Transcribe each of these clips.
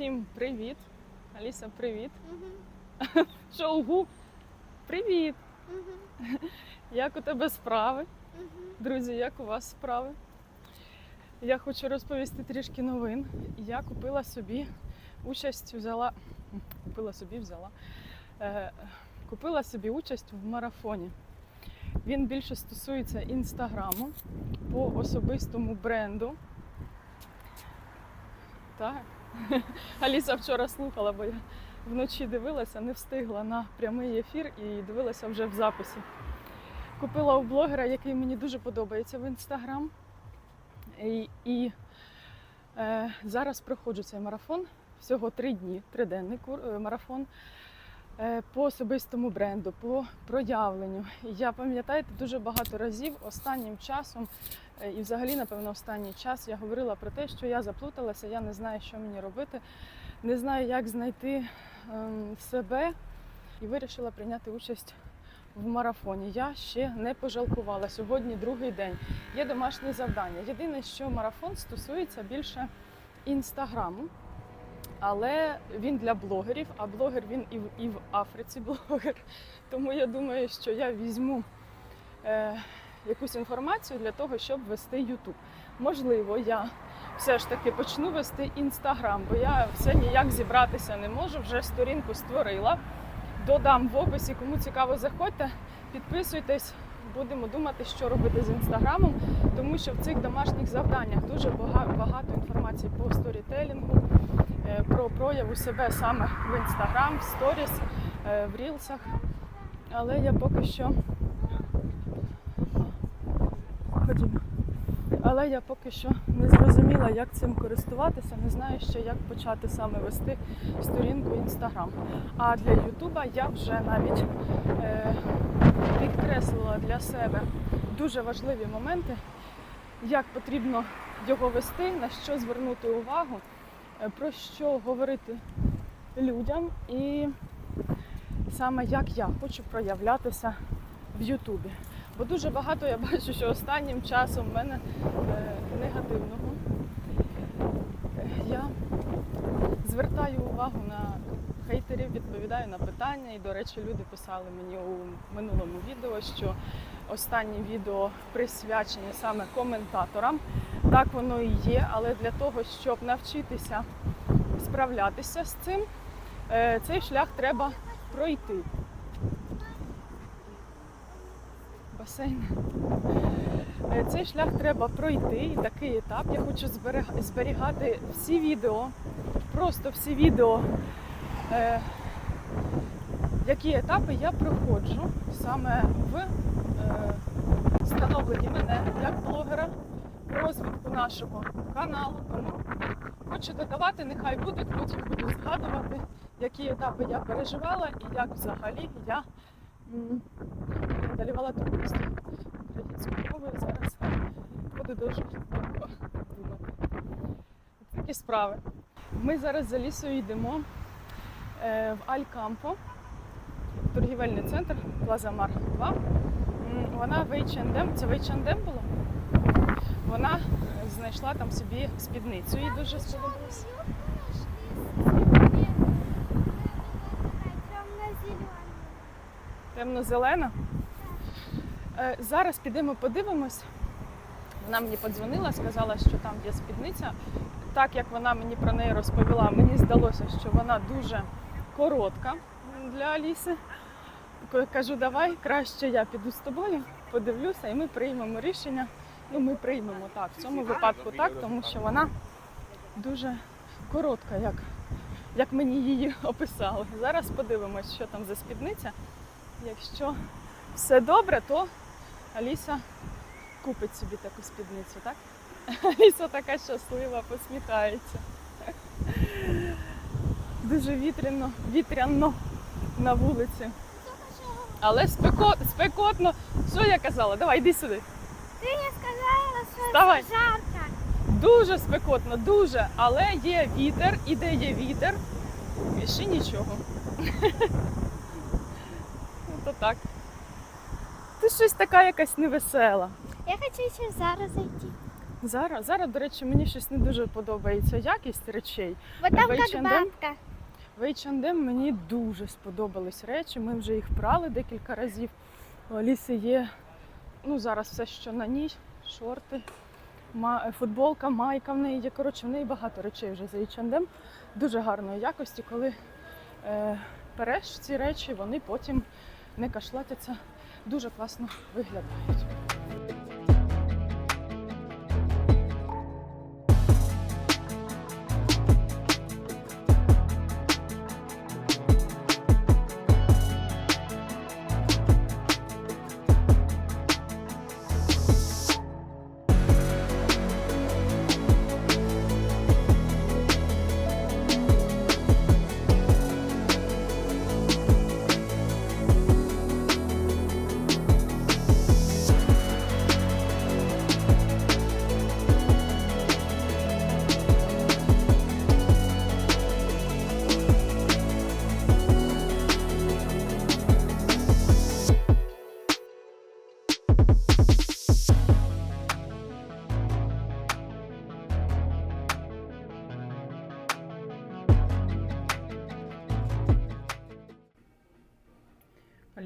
Всім привіт. Аліса, привіт. Мгм. Шоугу. Привіт. Мгм. Як у тебе справи? Мгм. Друзі, як у вас справи? Я хочу розповісти трішки новин. Я купила собі участь, взяла. Купила собі, взяла. Е, купила собі участь в марафоні. Він більше стосується інстаграму по особистому бренду. Так. Аліса вчора слухала, бо я вночі дивилася, не встигла на прямий ефір і дивилася вже в записі. Купила у блогера, який мені дуже подобається в інстаграм. І, і е, зараз проходжу цей марафон. Всього три дні, триденний е, марафон по особистому бренду, по проявленню. Я пам'ятаєте, дуже багато разів останнім часом, е, і взагалі, напевно, останній час я говорила про те, що я заплуталася, я не знаю, що мені робити, не знаю, як знайти ем, себе, і вирішила прийняти участь в марафоні. Я ще не пожалкувала. Сьогодні другий день. Є домашнє завдання. Єдине, що марафон стосується більше інстаграму. Але він для блогерів, а блогер він і в, і в Африці блогер. Тому я думаю, що я візьму е, якусь інформацію для того, щоб вести Ютуб. Можливо, я все ж таки почну вести інстаграм, бо я все ніяк зібратися не можу. Вже сторінку створила. Додам в описі, кому цікаво, заходьте, підписуйтесь. Будемо думати, що робити з інстаграмом, тому що в цих домашніх завданнях дуже багато інформації по сторітелінгу, про прояву себе саме в інстаграм, в сторіс, е, в рілсах. Але я поки що ходімо. Але я поки що не зрозуміла, як цим користуватися, не знаю ще, як почати саме вести сторінку Інстаграм. А для Ютуба я вже навіть е, підкреслила для себе дуже важливі моменти, як потрібно його вести, на що звернути увагу, е, про що говорити людям, і саме як я хочу проявлятися в Ютубі. Бо дуже багато я бачу, що останнім часом в мене е, негативного. Е, Я звертаю увагу на хейтерів, відповідаю на питання. І, до речі, люди писали мені у минулому відео, що останні відео присвячені саме коментаторам. Так воно і є, але для того, щоб навчитися справлятися з цим, е, цей шлях треба пройти. Басейн. Е, Цей шлях треба пройти, і такий етап. Я хочу зберігати всі відео, просто всі відео, е, які етапи я проходжу саме в е, становленні мене як блогера, розвитку нашого каналу. Тому хочу додавати, нехай будуть, потім буду згадувати, які етапи я переживала і як взагалі я преодолевала трудності українською мовою. Зараз буду дуже довго думати. Такі справи. Ми зараз за лісою йдемо е, в Алькампо, торгівельний центр Плазамар 2. Вона в H&M, це в H&M було? Вона знайшла там собі спідницю, їй дуже сподобалось. Темно-зелена. Е, Зараз підемо подивимось. Вона мені подзвонила, сказала, що там є спідниця. Так як вона мені про неї розповіла, мені здалося, що вона дуже коротка для Аліси. Кажу, давай краще я піду з тобою, подивлюся, і ми приймемо рішення. Ну, ми приймемо так. В цьому випадку так, тому що вона дуже коротка, як, як мені її описали. Зараз подивимось, що там за спідниця. Якщо все добре, то Аліса купить собі таку спідницю, так? Аліса така щаслива, посміхається. Дуже вітряно, вітряно на вулиці. Але спеко, спекотно. Що я казала? Давай, йди сюди. Це жарко. Дуже спекотно, дуже. Але є вітер, і де є вітер, більше нічого. Ну, то так. Ти щось така якась невесела. Я хочу ще зараз зайти. Зараз, зараз, до речі, мені щось не дуже подобається якість речей. Вот там В H&M? бабка. В H&M мені дуже сподобались речі. Ми вже їх прали декілька разів. У Аліси є ну, зараз все, що на ній, шорти, ма- футболка, майка в неї є. Коротше, в неї багато речей вже за H&M. Дуже гарної якості. Коли е, переш ці речі, вони потім не кашлатяться, дуже класно виглядають.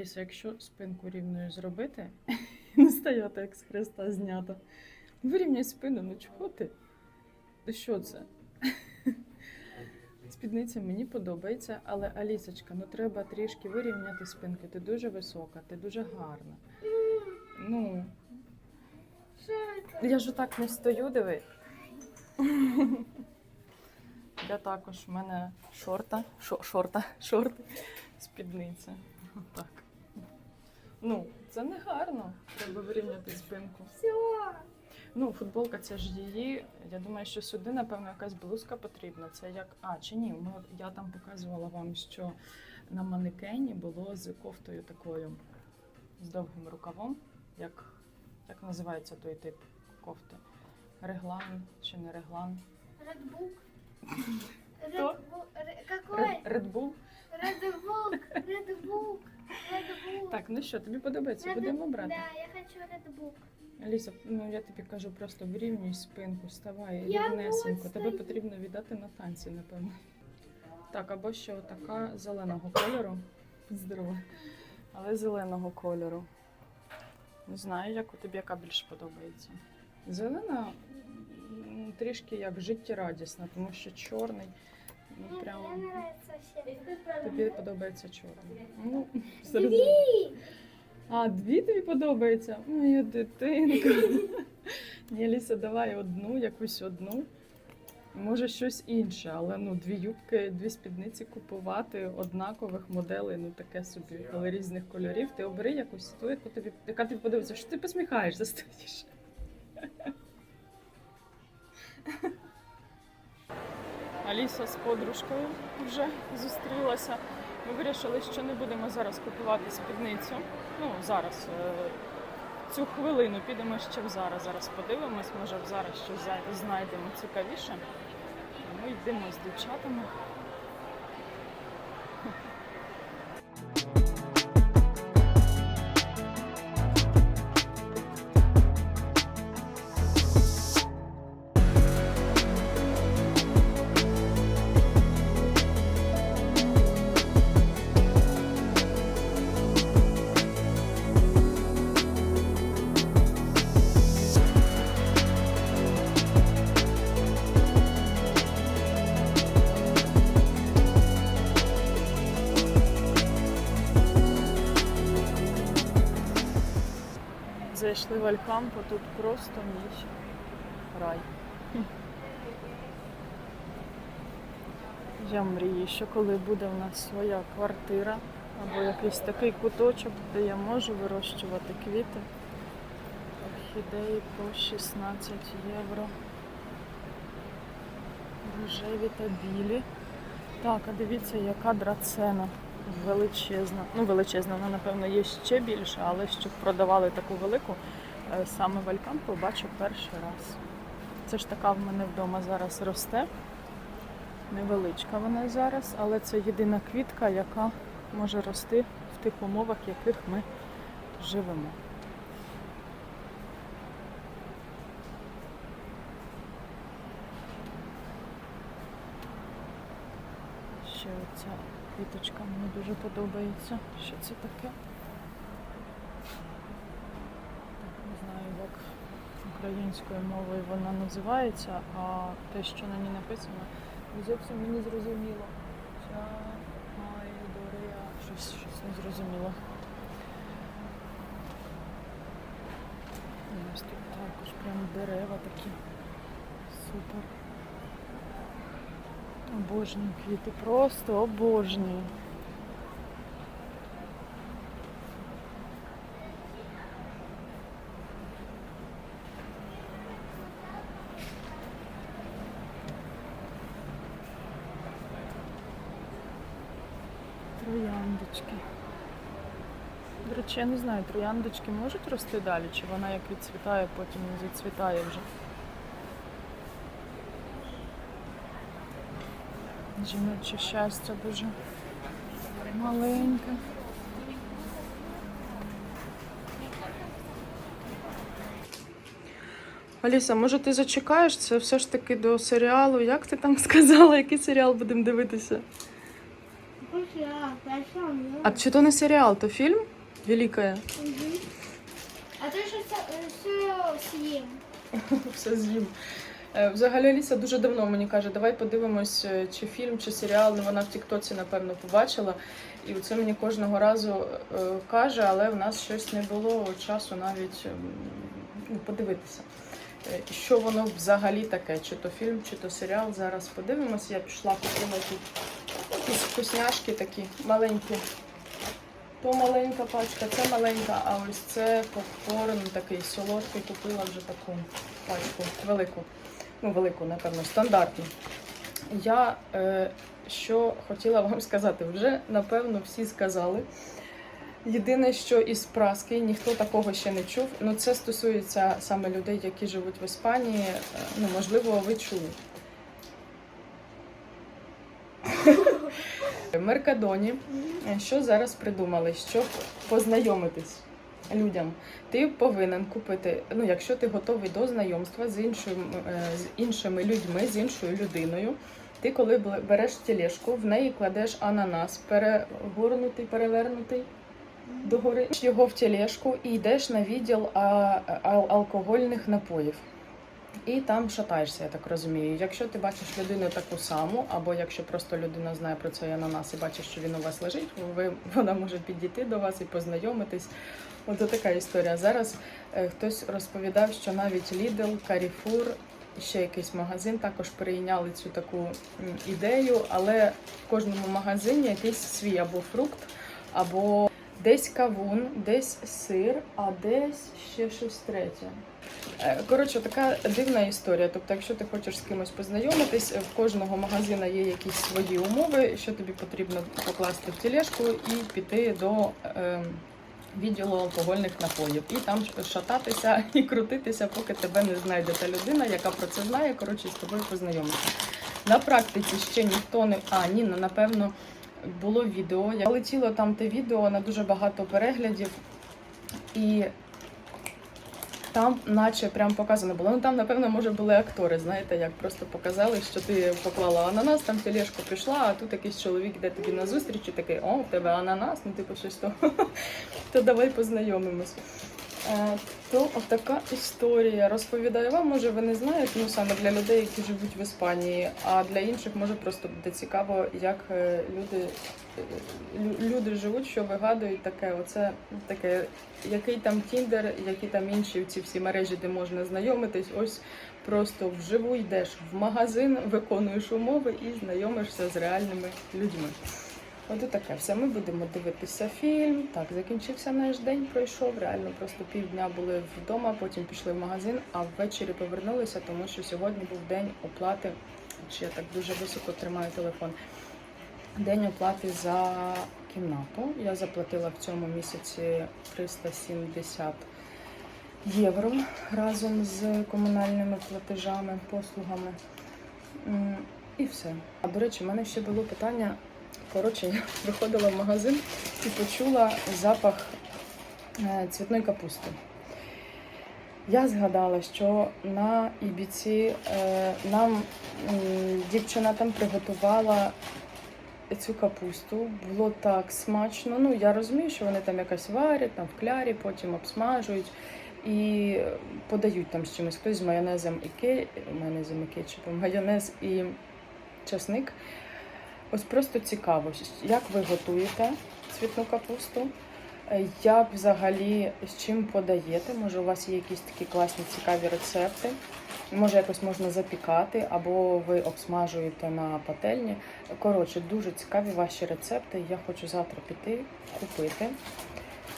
Аліса, якщо спинку рівною зробити, не стояти як з хреста знято. Вирівняй спину, ну чого ти? Ти що це? Спідниця мені подобається, але Алісочка, ну треба трішки вирівняти спинку. Ти дуже висока, ти дуже гарна. Ну, я ж так не стою, диви. Я також в мене шорта, шо, шорта, шорти, спідниця. Так. Ну, це не гарно. Треба вирівняти спинку. Все. Ну, футболка це ж її. Я думаю, що сюди, напевно, якась блузка потрібна. Це як. А, чи ні? Ми, я там показувала вам, що на манекені було з кофтою такою, з довгим рукавом. Як, як називається той тип кофти? Реглан чи не реглан? Редбук. Редбук. Редбук. Редбук. Редбук. Так, ну що, тобі подобається? Будемо брати. Да, я хочу редбук. Аліса, ну я тобі кажу, просто вирівнюй спинку, вставай Я рівнесенько. Тебе стою. потрібно віддати на танці, напевно. Так, або ще така зеленого кольору. Здорово. Але зеленого кольору. Не знаю, як у тобі яка більше подобається. Зелена трішки як життєрадісна, тому що чорний. Ну, Мне прям мне нравится тобі подобається чорний. Ну, Дві! А, дві тобі подобається? Моя дитинка. Ні, Ліса, давай одну, якусь одну. Може щось інше, але ну дві юбки, дві спідниці купувати однакових моделей, ну таке собі, але різних кольорів. Ти обери якусь ту, яку тобі, яка тобі подобається. Що ти посміхаєшся стоїш? Аліса з подружкою вже зустрілася. Ми вирішили, що не будемо зараз купувати спідницю. Ну, зараз, е, цю хвилину підемо ще в зараз. Зараз подивимось, може в зараз щось знайдемо цікавіше. Ми йдемо з дівчатами. Зайшли в Алькампо, тут просто ніч. Рай. Я мрію, що коли буде в нас своя квартира або якийсь такий куточок, де я можу вирощувати квіти. Орхідеї по 16 євро. Рожеві та білі. Так, а дивіться, яка драцена величезна. Ну, величезна, вона, напевно, є ще більше, але щоб продавали таку велику, е, саме валькампу побачу перший раз. Це ж така в мене вдома зараз росте. Невеличка вона зараз, але це єдина квітка, яка може рости в тих умовах, в яких ми живемо. Ще оця квіточка мені дуже подобається. Що це таке? Так, не знаю, як українською мовою вона називається, а те, що на ній написано, зовсім мені зрозуміло. Ця Майдорія, щось, щось не зрозуміло. Ось тут також прям дерева такі. Супер. Обожнюю квіти, просто обожнюю. Трояндочки. До речі, я не знаю, трояндочки можуть рости далі, чи вона як відцвітає, потім не зацвітає вже. Жіноче щастя дуже маленьке. Аліса, може ти зачекаєш це все ж таки до серіалу? Як ти там сказала, який серіал будемо дивитися? А чи то не серіал, то фільм? Великая. А ти що це все з'їм? Все з'їм. Е, Взагалі Аліса дуже давно мені каже, давай подивимось, е, чи фільм, чи серіал. Ну, вона в Тіктоці, напевно, побачила. І це мені кожного разу е, каже, але в нас щось не було часу навіть ем, ну, подивитися. Що воно взагалі таке, чи то фільм, чи то серіал. Зараз подивимось. Я пішла купила тут якісь вкусняшки такі маленькі. То маленька пачка, це маленька, а ось це попкорн такий солодкий. Купила вже таку пачку велику. Ну, велику, напевно, стандартну. Я е, що хотіла вам сказати, вже напевно всі сказали. Єдине, що із праски ніхто такого ще не чув. Ну, це стосується саме людей, які живуть в Іспанії. Е, Ну, можливо, ви чули. Меркадоні, що зараз придумали, щоб познайомитись людям, ти повинен купити, ну якщо ти готовий до знайомства з іншим, е, з іншими людьми, з іншою людиною. Ти коли береш тележку, в неї кладеш ананас, перегорнутий, перевернутий догори, його в тележку і йдеш на відділ а, а- алкогольних напоїв. І там шатаєшся, я так розумію. Якщо ти бачиш людину таку саму, або якщо просто людина знає про цей ананас і бачить, що він у вас лежить, ви, вона може підійти до вас і познайомитись. От така історія. Зараз е, хтось розповідав, що навіть Lidl, Carrefour, ще якийсь магазин також перейняли цю таку ідею, але в кожному магазині якийсь свій або фрукт, або десь кавун, десь сир, а десь ще щось третє. Е, Коротше, така дивна історія. Тобто, якщо ти хочеш з кимось познайомитись, в кожного магазина є якісь свої умови, що тобі потрібно покласти в тележку і піти до е, відділу алкогольних напоїв. І там шататися і крутитися, поки тебе не знайде та людина, яка про це знає, коротше, з тобою познайомитися. На практиці ще ніхто не. А, ні, ну, напевно, було відео. Я летіло там те відео на дуже багато переглядів. І там, наче прям показано було. Ну там, напевно, може були актори, знаєте, як просто показали, що ти поклала ананас, там тележку пішла, а тут якийсь чоловік йде тобі на зустріч і такий, о, в тебе ананас, ну типу щось то, то давай познайомимось. То отака історія. Розповідаю вам, може ви не знаєте, ну саме для людей, які живуть в Іспанії, а для інших може просто буде цікаво, як е, люди, е, люди живуть, що вигадують таке. Оце таке, який там Тіндер, які там інші ці всі мережі, де можна знайомитись. Ось просто вживу йдеш в магазин, виконуєш умови і знайомишся з реальними людьми. От таке все. Ми будемо дивитися фільм. Так, закінчився наш день, пройшов. Реально просто півдня були вдома, потім пішли в магазин, а ввечері повернулися, тому що сьогодні був день оплати. Чи я так дуже високо тримаю телефон? День оплати за кімнату. Я заплатила в цьому місяці 370 євро разом з комунальними платежами, послугами. І все. А до речі, в мене ще було питання. Коротше, я виходила в магазин і почула запах е, цвітної капусти. Я згадала, що на Ібіці е, нам дівчина там приготувала цю капусту. Було так смачно. Ну, я розумію, що вони там якось варять, там в клярі, потім обсмажують і подають там з чимось. Хтось з майонезом і майонезом і кетчупом, майонез і часник. Ось просто цікаво, як ви готуєте цвітну капусту, Е, як взагалі з чим подаєте. Може, у вас є якісь такі класні цікаві рецепти. Може, якось можна запікати, або ви обсмажуєте на пательні. Коротше, дуже цікаві ваші рецепти. Я хочу завтра піти, купити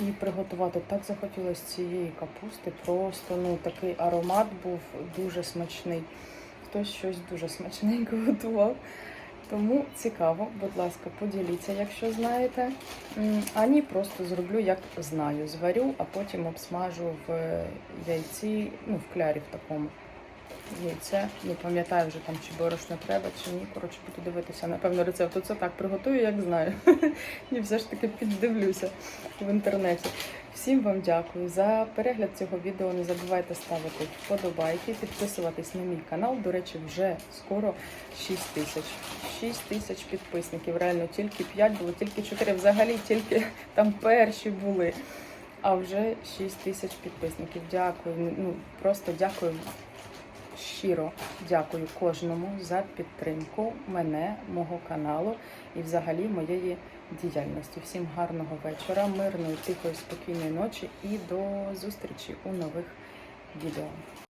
і приготувати. Так захотілося цієї капусти. Просто ну такий аромат був дуже смачний. Хтось щось дуже смачненько готував. Тому цікаво, будь ласка, поділіться, якщо знаєте. М, А ні, просто зроблю, як знаю. Зварю, а потім обсмажу в яйці, ну, в клярі в такому. Яйце. Не пам'ятаю вже там, чи борошно треба, чи ні. Коротше, буду дивитися. Напевно, рецепт. Оце так приготую, як знаю. І все ж таки піддивлюся в інтернеті. Всім вам дякую за перегляд цього відео. Не забувайте ставити вподобайки, підписуватись на мій канал. До речі, вже скоро 6 тисяч. 6 тисяч підписників. Реально тільки 5 було, тільки 4. Взагалі тільки там перші були. А вже 6 тисяч підписників. Дякую. Ну просто дякую. Щиро дякую кожному за підтримку мене, мого каналу і взагалі моєї діяльності. Всім гарного вечора, мирної, тихої, спокійної ночі і до зустрічі у нових відео.